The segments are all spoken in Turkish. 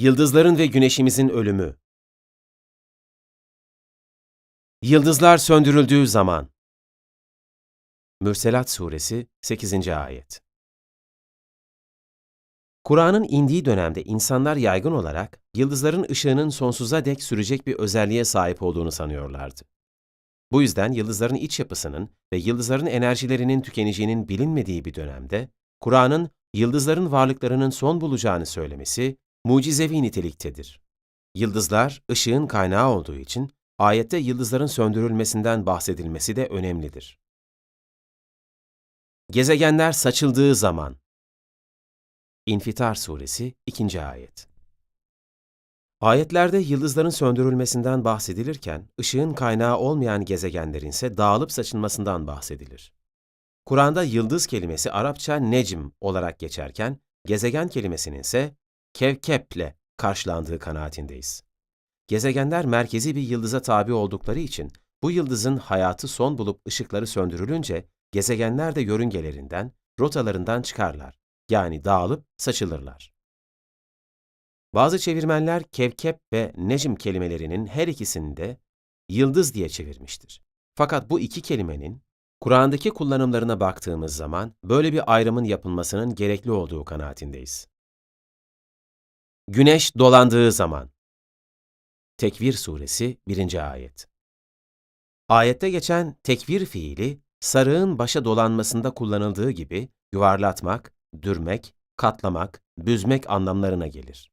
Yıldızların ve güneşimizin ölümü. Yıldızlar söndürüldüğü zaman. Mürselat Suresi 8. Ayet Kur'an'ın indiği dönemde insanlar yaygın olarak yıldızların ışığının sonsuza dek sürecek bir özelliğe sahip olduğunu sanıyorlardı. Bu yüzden yıldızların iç yapısının ve yıldızların enerjilerinin tükeneceğinin bilinmediği bir dönemde, Kur'an'ın yıldızların varlıklarının son bulacağını söylemesi mucizevi niteliktedir. Yıldızlar, ışığın kaynağı olduğu için ayette yıldızların söndürülmesinden bahsedilmesi de önemlidir. Gezegenler saçıldığı zaman İnfitar Suresi 2. Ayet Ayetlerde yıldızların söndürülmesinden bahsedilirken, ışığın kaynağı olmayan gezegenlerin ise dağılıp saçılmasından bahsedilir. Kur'an'da yıldız kelimesi Arapça necm olarak geçerken, gezegen kelimesinin ise kevkeple karşılandığı kanaatindeyiz. Gezegenler merkezi bir yıldıza tabi oldukları için, bu yıldızın hayatı son bulup ışıkları söndürülünce, gezegenler de yörüngelerinden, rotalarından çıkarlar, yani dağılıp saçılırlar. Bazı çevirmenler kevkep ve necm kelimelerinin her ikisini de yıldız diye çevirmiştir. Fakat bu iki kelimenin Kur'an'daki kullanımlarına baktığımız zaman böyle bir ayrımın yapılmasının gerekli olduğu kanaatindeyiz. Güneş dolandığı zaman Tekvir Suresi 1. Ayet Ayette geçen tekvir fiili, sarığın başa dolanmasında kullanıldığı gibi yuvarlatmak, dürmek, katlamak, büzmek anlamlarına gelir.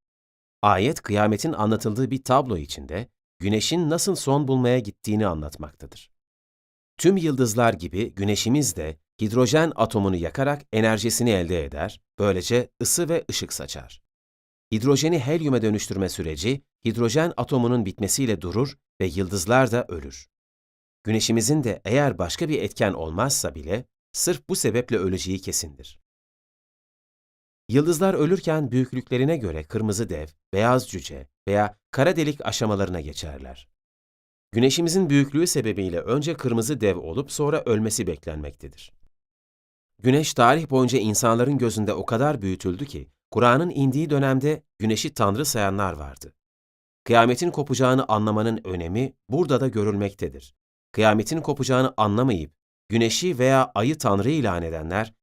Ayet, kıyametin anlatıldığı bir tablo içinde, güneşin nasıl son bulmaya gittiğini anlatmaktadır. Tüm yıldızlar gibi güneşimiz de hidrojen atomunu yakarak enerjisini elde eder, böylece ısı ve ışık saçar. Hidrojeni helyume dönüştürme süreci, hidrojen atomunun bitmesiyle durur ve yıldızlar da ölür. Güneşimizin de eğer başka bir etken olmazsa bile, sırf bu sebeple öleceği kesindir. Yıldızlar ölürken büyüklüklerine göre kırmızı dev, beyaz cüce veya kara delik aşamalarına geçerler. Güneşimizin büyüklüğü sebebiyle önce kırmızı dev olup sonra ölmesi beklenmektedir. Güneş tarih boyunca insanların gözünde o kadar büyütüldü ki, Kur'an'ın indiği dönemde güneşi tanrı sayanlar vardı. Kıyametin kopacağını anlamanın önemi burada da görülmektedir. Kıyametin kopacağını anlamayıp, güneşi veya ayı tanrı ilan edenler,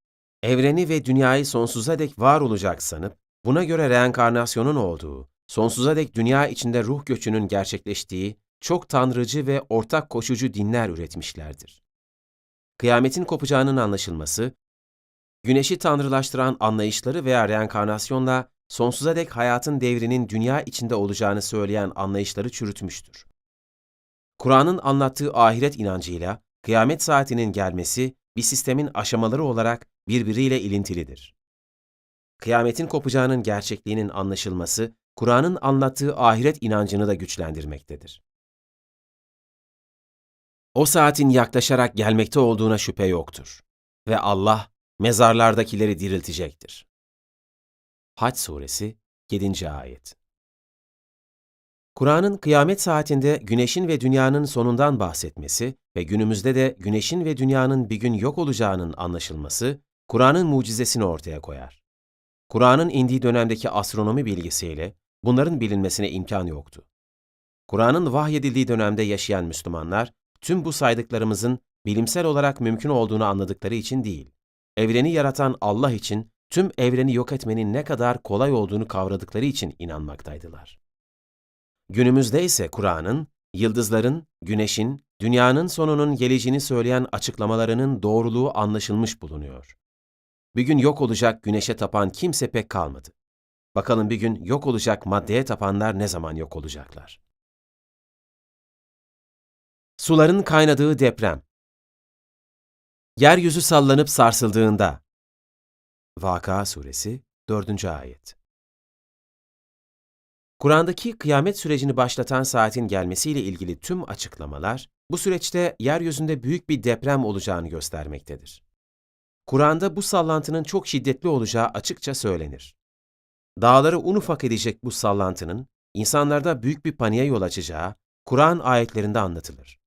evreni ve dünyayı sonsuza dek var olacak sanıp, buna göre reenkarnasyonun olduğu, sonsuza dek dünya içinde ruh göçünün gerçekleştiği çok tanrıcı ve ortak koşucu dinler üretmişlerdir. Kıyametin kopacağının anlaşılması, güneşi tanrılaştıran anlayışları veya reenkarnasyonla sonsuza dek hayatın devrinin dünya içinde olacağını söyleyen anlayışları çürütmüştür. Kur'an'ın anlattığı ahiret inancıyla kıyamet saatinin gelmesi bir sistemin aşamaları olarak birbiriyle ilintilidir. Kıyametin kopacağının gerçekliğinin anlaşılması, Kur'an'ın anlattığı ahiret inancını da güçlendirmektedir. O saatin yaklaşarak gelmekte olduğuna şüphe yoktur. Ve Allah mezarlardakileri diriltecektir. Haç Suresi 7. Ayet Kur'an'ın kıyamet saatinde güneşin ve dünyanın sonundan bahsetmesi ve günümüzde de güneşin ve dünyanın bir gün yok olacağının anlaşılması, Kur'an'ın mucizesini ortaya koyar. Kur'an'ın indiği dönemdeki astronomi bilgisiyle bunların bilinmesine imkan yoktu. Kur'an'ın vahyedildiği dönemde yaşayan Müslümanlar, tüm bu saydıklarımızın bilimsel olarak mümkün olduğunu anladıkları için değil, evreni yaratan Allah için tüm evreni yok etmenin ne kadar kolay olduğunu kavradıkları için inanmaktaydılar. Günümüzde ise Kur'an'ın, yıldızların, güneşin, dünyanın sonunun geleceğini söyleyen açıklamalarının doğruluğu anlaşılmış bulunuyor. Bir gün yok olacak güneşe tapan kimse pek kalmadı. Bakalım bir gün yok olacak maddeye tapanlar ne zaman yok olacaklar? Suların kaynadığı deprem. Yeryüzü sallanıp sarsıldığında. Vaka Suresi 4. Ayet Kur'an'daki kıyamet sürecini başlatan saatin gelmesiyle ilgili tüm açıklamalar, bu süreçte yeryüzünde büyük bir deprem olacağını göstermektedir. Kur'an'da bu sallantının çok şiddetli olacağı açıkça söylenir. Dağları un ufak edecek bu sallantının, insanlarda büyük bir paniğe yol açacağı, Kur'an ayetlerinde anlatılır.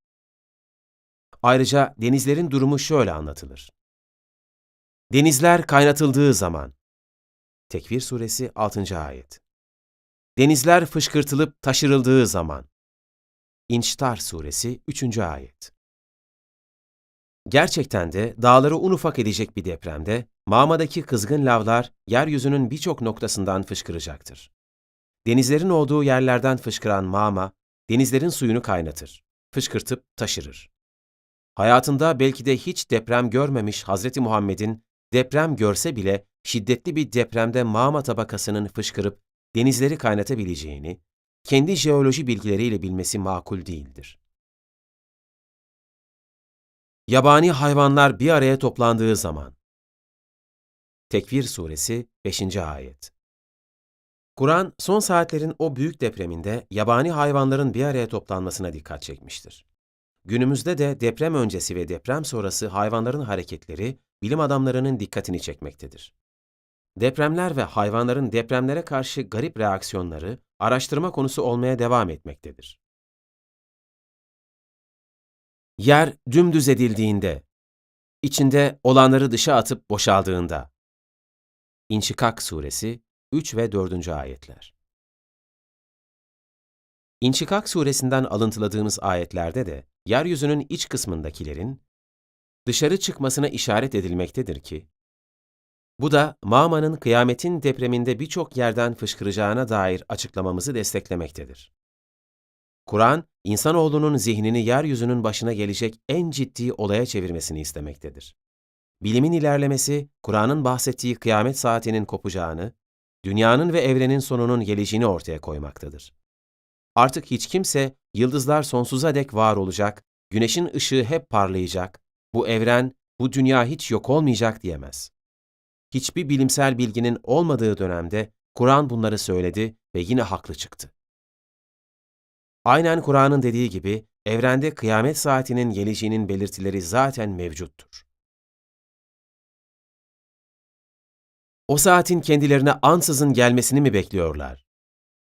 Ayrıca denizlerin durumu şöyle anlatılır. Denizler kaynatıldığı zaman. Tekvir Suresi 6. Ayet denizler fışkırtılıp taşırıldığı zaman. İnştar Suresi 3. Ayet Gerçekten de dağları un ufak edecek bir depremde, mağmadaki kızgın lavlar yeryüzünün birçok noktasından fışkıracaktır. Denizlerin olduğu yerlerden fışkıran mağma, denizlerin suyunu kaynatır, fışkırtıp taşırır. Hayatında belki de hiç deprem görmemiş Hazreti Muhammed'in deprem görse bile şiddetli bir depremde mağma tabakasının fışkırıp denizleri kaynatabileceğini, kendi jeoloji bilgileriyle bilmesi makul değildir. Yabani hayvanlar bir araya toplandığı zaman. Tekvir Suresi 5. Ayet Kur'an, son saatlerin o büyük depreminde yabani hayvanların bir araya toplanmasına dikkat çekmiştir. Günümüzde de deprem öncesi ve deprem sonrası hayvanların hareketleri bilim adamlarının dikkatini çekmektedir. Depremler ve hayvanların depremlere karşı garip reaksiyonları araştırma konusu olmaya devam etmektedir. Yer dümdüz edildiğinde, içinde olanları dışa atıp boşaldığında. İnşikak Suresi 3 ve 4. ayetler. İnşikak suresinden alıntıladığımız ayetlerde de yeryüzünün iç kısmındakilerin dışarı çıkmasına işaret edilmektedir ki, bu da Mağma'nın kıyametin depreminde birçok yerden fışkıracağına dair açıklamamızı desteklemektedir. Kur'an, insanoğlunun zihnini yeryüzünün başına gelecek en ciddi olaya çevirmesini istemektedir. Bilimin ilerlemesi, Kur'an'ın bahsettiği kıyamet saatinin kopacağını, dünyanın ve evrenin sonunun geleceğini ortaya koymaktadır. Artık hiç kimse yıldızlar sonsuza dek var olacak, güneşin ışığı hep parlayacak, bu evren, bu dünya hiç yok olmayacak diyemez. Hiçbir bilimsel bilginin olmadığı dönemde Kur'an bunları söyledi ve yine haklı çıktı. Aynen Kur'an'ın dediği gibi evrende kıyamet saatinin geleceğinin belirtileri zaten mevcuttur. O saatin kendilerine ansızın gelmesini mi bekliyorlar?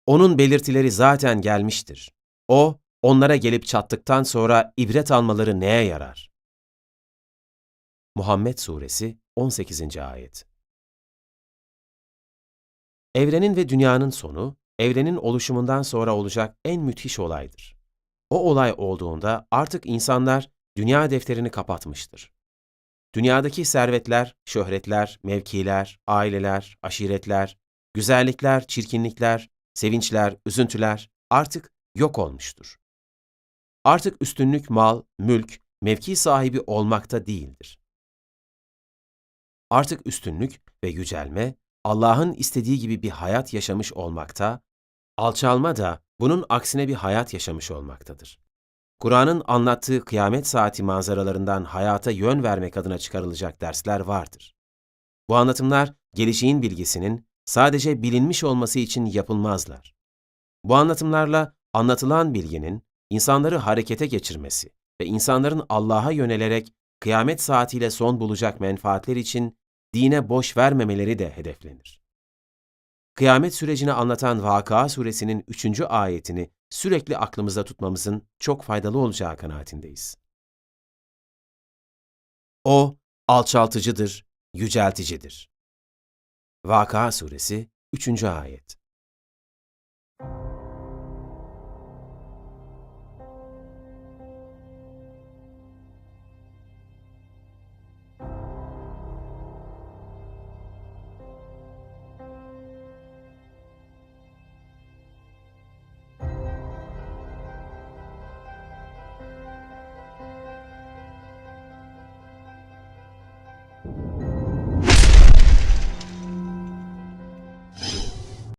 Onun belirtileri zaten gelmiştir. O, onlara gelip çattıktan sonra ibret almaları neye yarar? Muhammed Suresi 18. Ayet Evrenin ve dünyanın sonu, evrenin oluşumundan sonra olacak en müthiş olaydır. O olay olduğunda artık insanlar dünya defterini kapatmıştır. Dünyadaki servetler, şöhretler, mevkiler, aileler, aşiretler, güzellikler, çirkinlikler, sevinçler, üzüntüler artık yok olmuştur. Artık üstünlük mal, mülk, mevki sahibi olmakta değildir. Artık üstünlük ve yücelme Allah'ın istediği gibi bir hayat yaşamış olmakta, alçalma da bunun aksine bir hayat yaşamış olmaktadır. Kur'an'ın anlattığı kıyamet saati manzaralarından hayata yön vermek adına çıkarılacak dersler vardır. Bu anlatımlar geleceğin bilgisinin sadece bilinmiş olması için yapılmazlar. Bu anlatımlarla anlatılan bilginin insanları harekete geçirmesi ve insanların Allah'a yönelerek kıyamet saatiyle son bulacak menfaatler için dine boş vermemeleri de hedeflenir. Kıyamet sürecini anlatan Vakıa suresinin 3. ayetini sürekli aklımızda tutmamızın çok faydalı olacağı kanaatindeyiz. O, alçaltıcıdır, yücelticidir. Vakıa suresi 3. ayet